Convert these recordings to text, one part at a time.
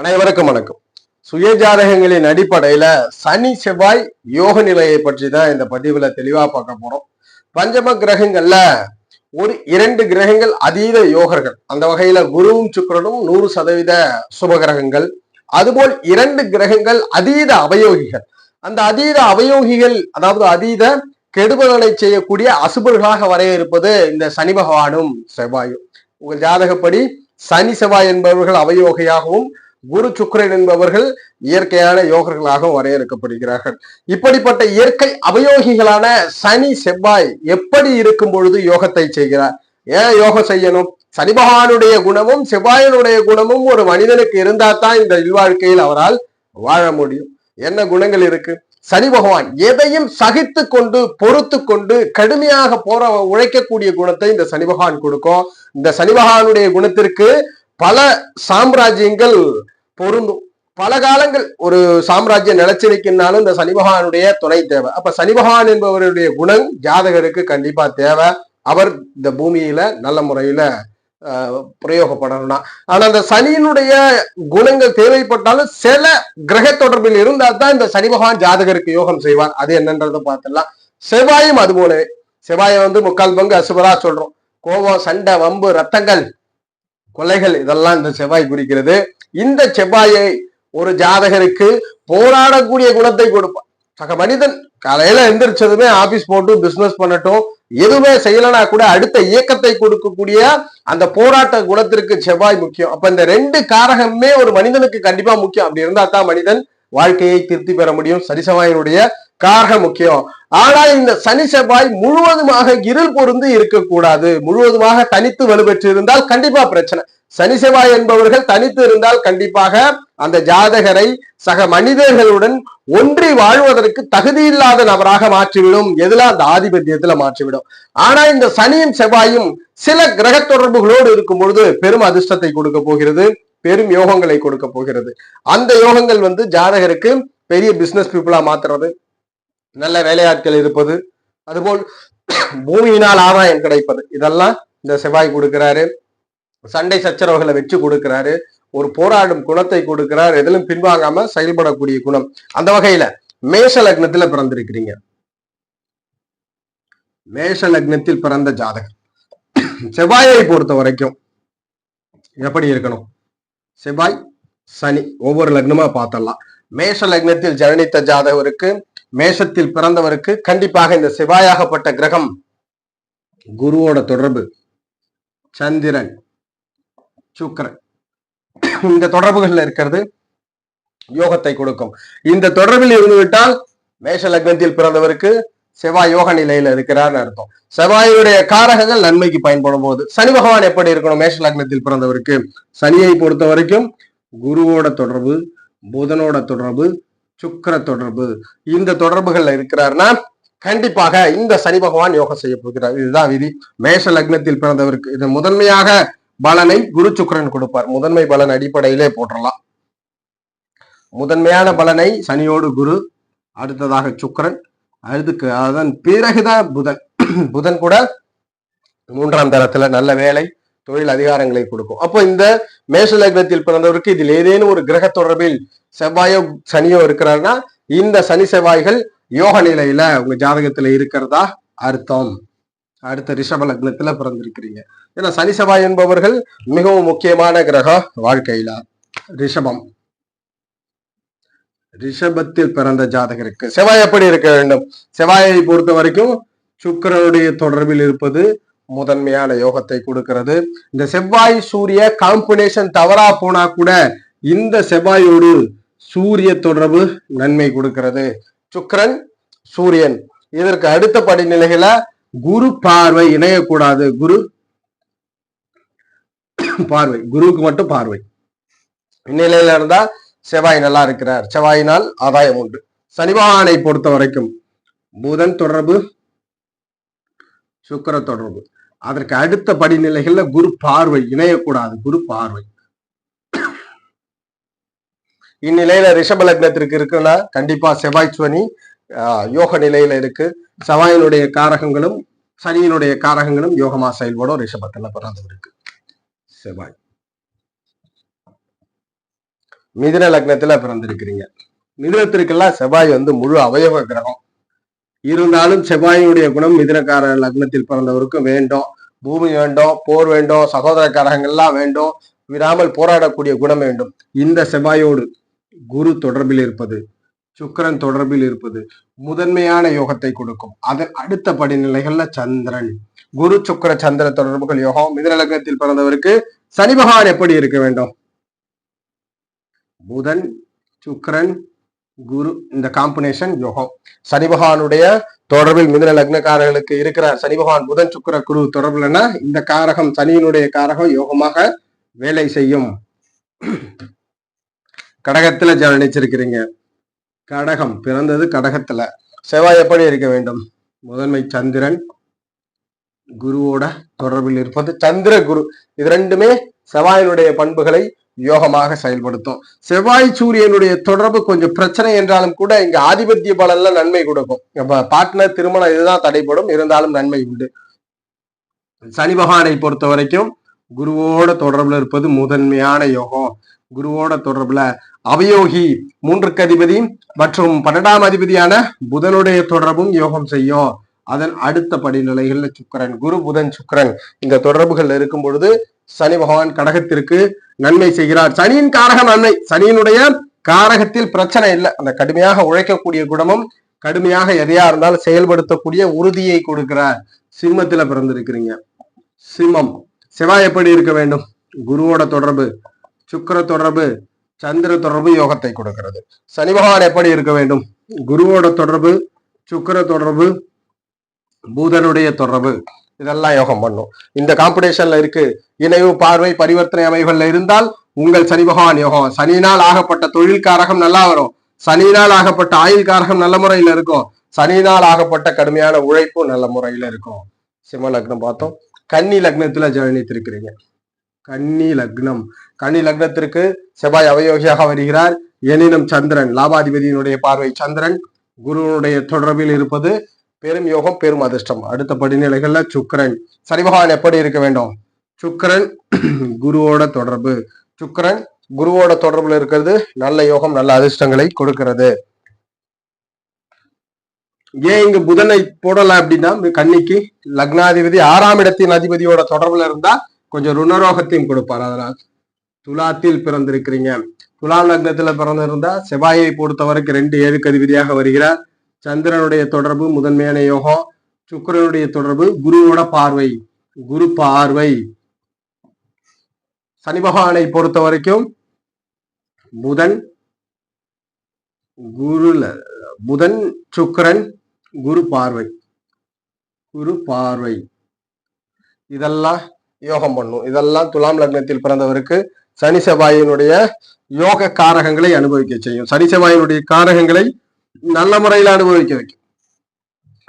அனைவருக்கும் வணக்கம். சுயஜாதகங்களின் அடிப்படையில சனி செவ்வாய் யோக நிலையை பற்றி தான் இந்த பதிவுல தெளிவா பார்க்க போறோம். பஞ்சம கிரகங்கள்ல ஒரு இரண்டு கிரகங்கள் அதீத யோகர்கள். அந்த வகையில குருவும் சுக்கிரனும் நூறு சதவீத சுப கிரகங்கள். அதுபோல் இரண்டு கிரகங்கள் அதீத அவயோகிகள். அந்த அதீத அவயோகிகள் அதாவது அதீத கெடுபலனை செய்யக்கூடிய அசுபர்களாக வரைய இருப்பது இந்த சனி பகவானும் செவ்வாயும். உங்கள் ஜாதகப்படி சனி செவ்வாய் என்பவர்கள் அவயோகியாகவும் குரு சுக்ரன் என்பவர்கள் இயற்கையான யோகர்களாக வரையறுக்கப்படுகிறார்கள். இப்படிப்பட்ட இயற்கை அவயோகிகளான சனி செவ்வாய் எப்படி இருக்கும் பொழுது யோகத்தை செய்கிறார்? ஏன் யோகம் செய்யணும்? சனி பகவானுடைய குணமும் செவ்வாயனுடைய குணமும் ஒரு மனிதனுக்கு இருந்தா தான் இந்த இல்வாழ்க்கையில் அவரால் வாழ முடியும். என்ன குணங்கள் இருக்கு? சனி பகவான் எதையும் சகித்து கொண்டு பொறுத்து கொண்டு கடுமையாக போற உழைக்கக்கூடிய குணத்தை இந்த சனி பகவான் கொடுக்கும். இந்த சனி பகவானுடைய குணத்திற்கு பல சாம்ராஜ்யங்கள் பொருந்தும். பல காலங்கள் ஒரு சாம்ராஜ்யம் நிலைச்சிருக்கினாலும் இந்த சனி பகவானுடைய துணை தேவை. அப்ப சனி பகவான் என்பவருடைய குணம் ஜாதகருக்கு கண்டிப்பா தேவை. அவர் இந்த பூமியில நல்ல முறையில பிரயோகப்படணும்னா. ஆனா அந்த சனியினுடைய குணங்கள் தேவைப்பட்டாலும் சில கிரக தொடர்பில் இருந்தால் தான் இந்த சனி பகவான் ஜாதகருக்கு யோகம் செய்வார். அது என்னன்றதை பார்த்துடலாம். செவ்வாயும் அது போலவே. செவ்வாயை வந்து முக்கால் பங்கு அசுபரா சொல்றோம். கோபம் சண்டை வம்பு ரத்தங்கள் கொலைகள் இதெல்லாம் இந்த செவ்வாய் குறிக்கிறது. இந்த செவ்வாயை ஒரு ஜாதகருக்கு போராடக்கூடிய குணத்தை கொடுப்பான் சக மனிதன் காலையில எந்திரிச்சதுமே ஆபீஸ் போட்டு பிசினஸ் பண்ணட்டும் எதுவுமே செய்யலனா கூட அடுத்த இயக்கத்தை கொடுக்கக்கூடிய அந்த போராட்ட குணத்திற்கு செவ்வாய் முக்கியம். அப்ப இந்த ரெண்டு காரகமே ஒரு மனிதனுக்கு கண்டிப்பா முக்கியம். அப்படி இருந்தா தான் மனிதன் வாழ்க்கையை திருப்தி பெற முடியும். சனிசவாயினுடைய காரகம் முக்கியம். ஆனால் இந்த சனி செவ்வாய் முழுவதுமாக இருள் பொருந்து இருக்கக்கூடாது. முழுவதுமாக தனித்து வலுப்பெற்று இருந்தால் கண்டிப்பா பிரச்சனை. சனி செவ்வாய் என்பவர்கள் தனித்து இருந்தால் கண்டிப்பாக அந்த ஜாதகரை சக மனிதர்களுடன் ஒன்றி வாழ்வதற்கு தகுதியில்லாத நபராக மாற்றிவிடும். எதுல? அந்த ஆதிபத்தியத்துல மாற்றிவிடும். ஆனா இந்த சனியும் செவ்வாயும் சில கிரக தொடர்புகளோடு இருக்கும் பொழுது பெரும் அதிர்ஷ்டத்தை கொடுக்க போகிறது. பெரும் யோகங்களை கொடுக்க போகிறது. அந்த யோகங்கள் வந்து ஜாதகருக்கு பெரிய பிசினஸ் பீப்புளா மாத்துறது. நல்ல வேலையாட்கள் இருப்பது. அதுபோல் பூமியினால் ஆதாயம் கிடைப்பது. இதெல்லாம் இந்த செவ்வாய் கொடுக்கிறாரு. சண்டை சச்சரவுகளை வச்சு கொடுக்கிறாரு. ஒரு போராடும் குணத்தை கொடுக்கிறார். எதிலும் பின்வாங்காம செயல்படக்கூடிய குணம். அந்த வகையில மேஷ லக்னத்துல பிறந்திருக்கிறீங்க. மேஷ லக்னத்தில் பிறந்த ஜாதகம். செவ்வாயை பொறுத்த வரைக்கும் எப்படி இருக்கணும்? செவ்வாய் சனி ஒவ்வொரு லக்னமா பார்த்தலாம் மேஷ லக்னத்தில் ஜனனித்த ஜாதகருக்கு மேஷத்தில் பிறந்தவருக்கு கண்டிப்பாக இந்த செவ்வாயாகப்பட்ட கிரகம் குருவோட தொடர்பு. சந்திரன் சுக்கரன் இந்த தொடர்புகள்ல இருக்கிறது யோகத்தை கொடுக்கும். இந்த தொடர்பில் இருந்து விட்டால் மேஷ லக்னத்தில் பிறந்தவருக்கு செவ்வாய் யோக நிலையில இருக்கிறார்னு அர்த்தம். செவ்வாயுடைய காரகங்கள் நன்மைக்கு பயன்படும் போது சனி பகவான் எப்படி இருக்கணும்? மேஷ லக்னத்தில் பிறந்தவருக்கு சனியை பொறுத்த வரைக்கும் குருவோட தொடர்பு புதனோட தொடர்பு சுக்கர தொடர்பு. இந்த தொடர்புகள்ல இருக்கிறார்னா கண்டிப்பாக இந்த சனி பகவான் யோகம் செய்ய போகிறார். இதுதான் விதி. மேஷ லக்னத்தில் பிறந்தவருக்கு இது முதன்மையாக பலனை குரு சுக்கரன் கொடுப்பார். முதன்மை பலன் அடிப்படையிலே போற்றலாம். முதன்மையான பலனை சனியோடு குரு அடுத்ததாக சுக்கரன் அடுத்து அதன் பிறகுதான் புதன். புதன் கூட மூன்றாம் தரத்துல நல்ல வேலை தொழில் அதிகாரங்களை கொடுக்கும். அப்போ இந்த மேஷ லக்னத்தில் பிறந்தவருக்கு இதில் ஏதேனும் ஒரு கிரக தொடர்பில் செவ்வாயோ சனியோ இருக்கிறாருன்னா இந்த சனி செவ்வாய்கள் யோக நிலையில உங்க ஜாதகத்துல இருக்கிறதா அர்த்தம். அடுத்த ரிஷப லக்னத்துல பிறந்திருக்கிறீங்க. ஏன்னா சனி செவ்வாய் என்பவர்கள் மிகவும் முக்கியமான கிரகம் வாழ்க்கையில. ரிஷபம். ரிஷபத்தில் பிறந்த ஜாதகருக்கு செவ்வாய் எப்படி இருக்க வேண்டும்? செவ்வாயை பொறுத்த வரைக்கும் சுக்கரனுடைய தொடர்பில் இருப்பது முதன்மையான யோகத்தை கொடுக்கிறது. இந்த செவ்வாய் சூரிய காம்பினேஷன் தவறா போனா கூட இந்த செவ்வாயோடு சூரிய தொடர்பு நன்மை கொடுக்கிறது. சுக்கரன் சூரியன். இதற்கு அடுத்த படிநிலைகள குரு பார்வை இணையக்கூடாது. குரு பார்வை. குருவுக்கு மட்டும் பார்வை. இந்நிலையில இருந்தா செவ்வாய் நல்லா இருக்கிறார். செவ்வாயினால் ஆதாயம் உண்டு. சனிபகவானை பொறுத்த வரைக்கும் புதன் தொடர்பு சுக்கர தொடர்பு. அதற்கு அடுத்த படிநிலைகள்ல குரு பார்வை இணையக்கூடாது. குரு பார்வை. இந்நிலையில ரிஷப லக்னத்திற்கு இருக்குன்னா கண்டிப்பா செவ்வாய் சுவனி யோக நிலையில இருக்கு. செவ்வாயினுடைய காரகங்களும் சனியினுடைய காரகங்களும் யோகமா செயல்படும். ரிஷபத்துல பிறந்தவருக்கு செவ்வாய். மிதுன லக்னத்துல பிறந்திருக்கிறீங்க. மிதுனத்திற்கெல்லாம் செவ்வாய் வந்து முழு அவயவ கிரகம். இருந்தாலும் செவ்வாயினுடைய குணம் மிதுனக்கார லக்னத்தில் பிறந்தவருக்கும் வேண்டும். பூமி வேண்டும் போர் வேண்டும் சகோதர கரகங்கள்லாம் வேண்டும். விடாமல் போராடக்கூடிய குணம் வேண்டும். இந்த செவ்வாயோடு குரு தொடர்பில் இருப்பது. சுக்கரன் தொடர்பில் இருப்பது முதன்மையான யோகத்தை கொடுக்கும். அதன் அடுத்த படிநிலைகள்ல சந்திரன். குரு சுக்கர சந்திர தொடர்புகள் யோகம். மிதுன லக்னத்தில் பிறந்தவருக்கு சனி பகவான் எப்படி இருக்க வேண்டும்? புதன் சுக்கரன் குரு இந்த காம்பினேஷன் யோகம். சனி பகவானுடைய தொடர்பில் மிதன லக்னக்காரர்களுக்கு இருக்கிறார் சனி பகவான் புதன் சுக்கர குரு தொடர்புலன்னா இந்த காரகம் சனியினுடைய காரகம் யோகமாக வேலை செய்யும். கடகத்துல ஜனிச்சிருக்கிறீங்க கடகம் பிறந்தது கடகத்துல. செவ்வாய் எப்படி இருக்க வேண்டும்? முதன்மை சந்திரன் குருவோட தொடர்பில் இருப்பது சந்திர குரு. இது ரெண்டுமே செவ்வாயினுடைய பண்புகளை யோகமாக செயல்படுத்தும். செவ்வாய் சூரியனுடைய தொடர்பு கொஞ்சம் பிரச்சனை என்றாலும் கூட இங்க ஆதிபத்திய பலன்ல நன்மை கொடுக்கும். இப்ப பார்ட்னர் திருமணம் இதுதான் தடைப்படும் இருந்தாலும் நன்மை உண்டு. சனி பகவானை பொறுத்த வரைக்கும் குருவோட தொடர்புல இருப்பது முதன்மையான யோகம். குருவோட தொடர்புல அவயோகி மூன்றுக்கு அதிபதி மற்றும் பன்னெண்டாம் அதிபதியான புதனுடைய தொடர்பும் யோகம் செய்யும். அதன் அடுத்த படிநிலைகள்ல சுக்கரன் குரு புதன் சுக்கரன் இந்த தொடர்புகள் இருக்கும் பொழுது சனி பகவான் கடகத்திற்கு நன்மை செய்கிறார். சனியின் காரக நன்மை. சனியினுடைய காரகத்தில் பிரச்சனை இல்லை. அந்த கடுமையாக உழைக்கக்கூடிய குணமும் கடுமையாக எதையா இருந்தாலும் செயல்படுத்தக்கூடிய உறுதியை கொடுக்கிறார். சிம்மத்துல பிறந்திருக்கிறீங்க. சிம்மம். செவ்வாய் எப்படி இருக்க வேண்டும்? குருவோட தொடர்பு. சுக்கர தொடர்பு சந்திர தொடர்பு யோகத்தை கொடுக்கிறது. சனி பகவான் எப்படி இருக்க வேண்டும்? குருவோட தொடர்பு சுக்கர தொடர்பு பூதனுடைய தொடர்பு இதெல்லாம் யோகம் பண்ணும். இந்த காம்படிஷன்ல இருக்கு இணைவு பார்வை பரிவர்த்தனை அமைவுகள்ல இருந்தால் உங்கள் சனி பகவான் யோகம். சனியினால் ஆகப்பட்ட தொழில் காரகம் நல்லா வரும். சனியினால் ஆகப்பட்ட ஆயுள் காரகம் நல்ல முறையில இருக்கும். சனியினால் ஆகப்பட்ட கடுமையான உழைப்பும் நல்ல முறையில இருக்கும். சிம்ம லக்னம் பார்த்தோம். கன்னி லக்னத்துல ஜெயனித்திருக்கிறீங்க கன்னி லக்னம். கன்னி லக்னத்திற்கு செவ்வாய் அவயோகியாக வருகிறார். எனினும் சந்திரன் லாபாதிபதியினுடைய பார்வை சந்திரன் குருவனுடைய தொடர்பில் இருப்பது பெரும் யோகம் பெரும் அதிர்ஷ்டம். அடுத்த படிநிலைகள்ல சுக்கரன். சனி பகவான் எப்படி இருக்க வேண்டும்? சுக்கரன் குருவோட தொடர்பு. சுக்கரன் குருவோட தொடர்புல இருக்கிறது நல்ல யோகம் நல்ல அதிர்ஷ்டங்களை கொடுக்கிறது. ஏன் இங்க புதனை போடல அப்படின்னா கன்னிக்கு லக்னாதிபதி ஆறாம் இடத்தின் அதிபதியோட தொடர்புல இருந்தா கொஞ்சம் ருணரோகத்தையும் கொடுப்பார். அதனால் துலாத்தில் பிறந்திருக்கிறீங்க. துலாம் லக்னத்துல பிறந்திருந்தா செவ்வாயை பொறுத்தவரைக்கு ரெண்டு ஏழுக்கு அதிபதியாக வருகிறார். சந்திரனுடைய தொடர்பு முதன்மையான யோகம் சுக்கரனுடைய தொடர்பு குருவோட பார்வை. குரு பார்வை. சனி பகவானை பொறுத்த வரைக்கும் புதன் குருல புதன் சுக்கரன் குரு பார்வை. குரு பார்வை. இதெல்லாம் யோகம் பண்ணும். இதெல்லாம் துலாம் லக்னத்தில் பிறந்தவருக்கு சனி செவ்வாயினுடைய யோக காரகங்களை அனுபவிக்க செய்யும். சனி செவ்வாயினுடைய காரகங்களை நல்ல முறையில் அனுபவிக்க வைக்கும்.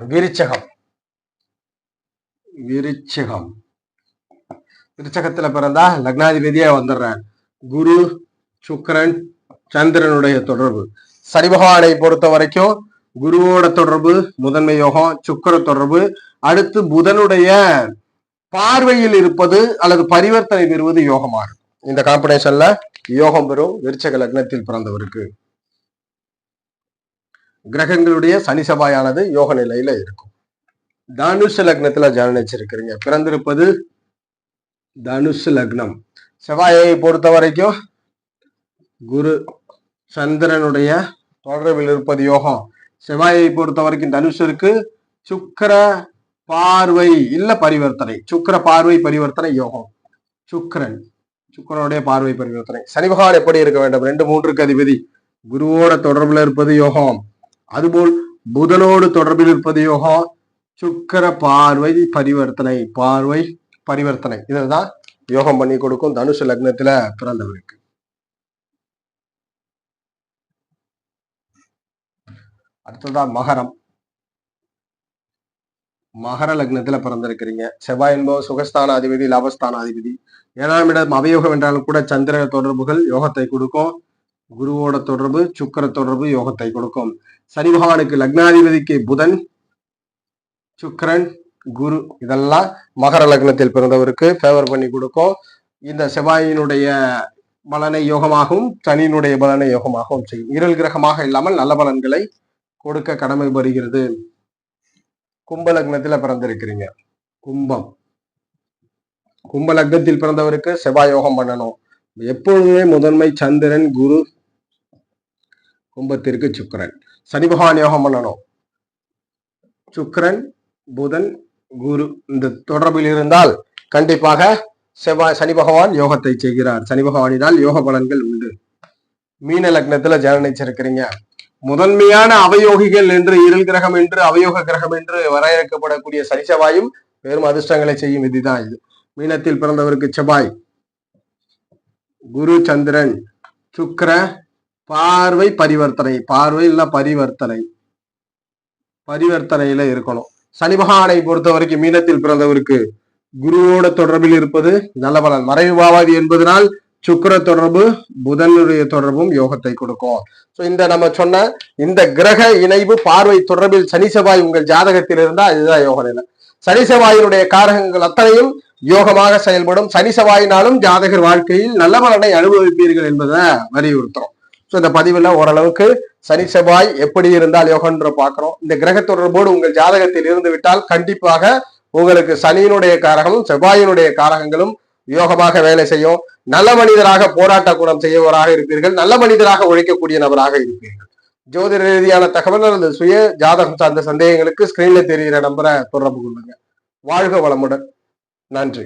விருச்சகம். விருச்சகம். விருச்சகத்துல பிறந்தா லக்னாதிபதியா வந்துடுறார். குரு சுக்கரன் சந்திரனுடைய தொடர்பு. சனி பகவானை பொறுத்த வரைக்கும் குருவோட தொடர்பு முதன்மை யோகம் சுக்கர தொடர்பு. அடுத்து புதனுடைய பார்வையில் இருப்பது அல்லது பரிவர்த்தனை பெறுவது யோகமாகும் இந்த காம்பினேஷன்ல யோகம் பெறும் விருச்சக லக்னத்தில் பிறந்தவருக்கு. கிரகங்களுடைய சனி சபாயானது யோக நிலையில இருக்கும். தனுஷ லக்னத்துல ஜனனிச்சிருக்கிறீங்க. பிறந்திருப்பது தனுஷ் லக்னம். செவ்வாயை பொறுத்த வரைக்கும் குரு சந்திரனுடைய தொடர்பில் இருப்பது யோகம். செவ்வாயை பொறுத்த வரைக்கும் தனுஷருக்கு சுக்கர பார்வை இல்ல பரிவர்த்தனை. சுக்கர பார்வை பரிவர்த்தனை யோகம். சுக்கரன். சுக்கரனுடைய பார்வை பரிவர்த்தனை. சனி பகவான் எப்படி இருக்க வேண்டும்? ரெண்டு மூன்றுக்கு அதிபதி. குருவோட தொடர்புல இருப்பது யோகம். அதுபோல் புதனோடு தொடர்பில் இருப்பது யோகம். சுக்கர பார்வை பரிவர்த்தனை. பார்வை பரிவர்த்தனை. இதுதான் யோகம் பண்ணி கொடுக்கும் தனுஷ லக்னத்துல பிறந்தவருக்கு. அடுத்ததான் மகரம். மகர லக்னத்துல பிறந்திருக்கிறீங்க. செவ்வாய் என்பவர் சுகஸ்தான அதிபதி லாபஸ்தான அதிபதி ஏழாம் இடம் அவயோகம் என்றாலும் கூட சந்திர தொடர்புகள் யோகத்தை கொடுக்கும். குருவோட தொடர்பு சுக்கர தொடர்பு யோகத்தை கொடுக்கும். சனி பகவானுக்கு லக்னாதிபதிக்கு புதன் சுக்கரன் குரு இதெல்லாம் மகர லக்னத்தில் பிறந்தவருக்கு ஃபேவர் பண்ணி கொடுக்கும். இந்த செவ்வாயினுடைய பலனை யோகமாகவும் சனியினுடைய பலனை யோகமாகவும் செய்யும். இரல் கிரகமாக இல்லாமல் நல்ல பலன்களை கொடுக்க கடமை வருகிறது கும்ப லக்னத்துல பிறந்திருக்கிறீங்க. கும்பம். கும்ப லக்னத்தில் பிறந்தவருக்கு செவ்வாய் யோகம் பண்ணணும். எப்பொழுதுமே முதன்மை சந்திரன் குரு கும்பத்திற்கு சுக்கரன். சனி பகவான் யோகம் பண்ணணும். சுக்கரன் புதன் குரு இந்த தொடர்பில் இருந்தால் கண்டிப்பாக செவ்வாய் சனி பகவான் யோகத்தை செய்கிறார். சனி பகவானினால் யோக பலன்கள் உண்டு. மீன லக்னத்துல ஜனனிச்சிருக்கிறீங்க முதன்மையான அவயோகிகள் என்று இருள் கிரகம் என்று அவயோக கிரகம் என்று வரையறுக்கப்படக்கூடிய சனி செவ்வாயும் பெரும் அதிர்ஷ்டங்களை செய்யும் விதிதான் இது. மீனத்தில் பிறந்தவருக்கு செவ்வாய். குரு சந்திரன் சுக்கர பார்வை பரிவர்த்தனை. பார்வை இல்ல பரிவர்த்தனை. பரிவர்த்தனையில இருக்கணும். சனி பகவானை பொறுத்த வரைக்கும் மீனத்தில் பிறந்தவருக்கு குருவோட தொடர்பில் இருப்பது நல்ல பலன். மறைவு பாவாதி என்பதனால் சுக்கிர தொடர்பு புதனுடைய தொடர்பும் யோகத்தை கொடுக்கும். சோ இந்த நம்ம சொன்ன இந்த கிரக இணைவு பார்வை தொடர்பில் சனி செவ்வாய் உங்கள் ஜாதகத்தில் இருந்தா இதுதான் யோக நிலை. சனி செவ்வாயினுடைய காரகங்கள் அத்தனையும் யோகமாக செயல்படும். சனி செவ்வாயினாலும் ஜாதகர் வாழ்க்கையில் நல்ல பலனை அனுபவிப்பீர்கள் என்பதை வலியுறுத்துறோம். ஸோ இந்த பதிவுல ஓரளவுக்கு சனி செவ்வாய் எப்படி இருந்தால் யோகன்ற பாக்குறோம் இந்த கிரக தொடர்போடு உங்கள் ஜாதகத்தில் இருந்து விட்டால் கண்டிப்பாக உங்களுக்கு சனியினுடைய காரகமும் செவ்வாயினுடைய காரகங்களும் யோகமாக வேலை செய்யும் நல்ல மனிதராக போராட்ட குணம் செய்யவராக இருப்பீர்கள் நல்ல மனிதராக உழைக்கக்கூடிய நபராக இருப்பீர்கள். ஜோதிட ரீதியான தகவல் அல்லது சுய ஜாதகம் சார்ந்த சந்தேகங்களுக்கு ஸ்கிரீன்ல தெரிகிற நம்பரை தொடர்பு கொள்ளுங்க. வாழ்க வளமுடன். நன்றி.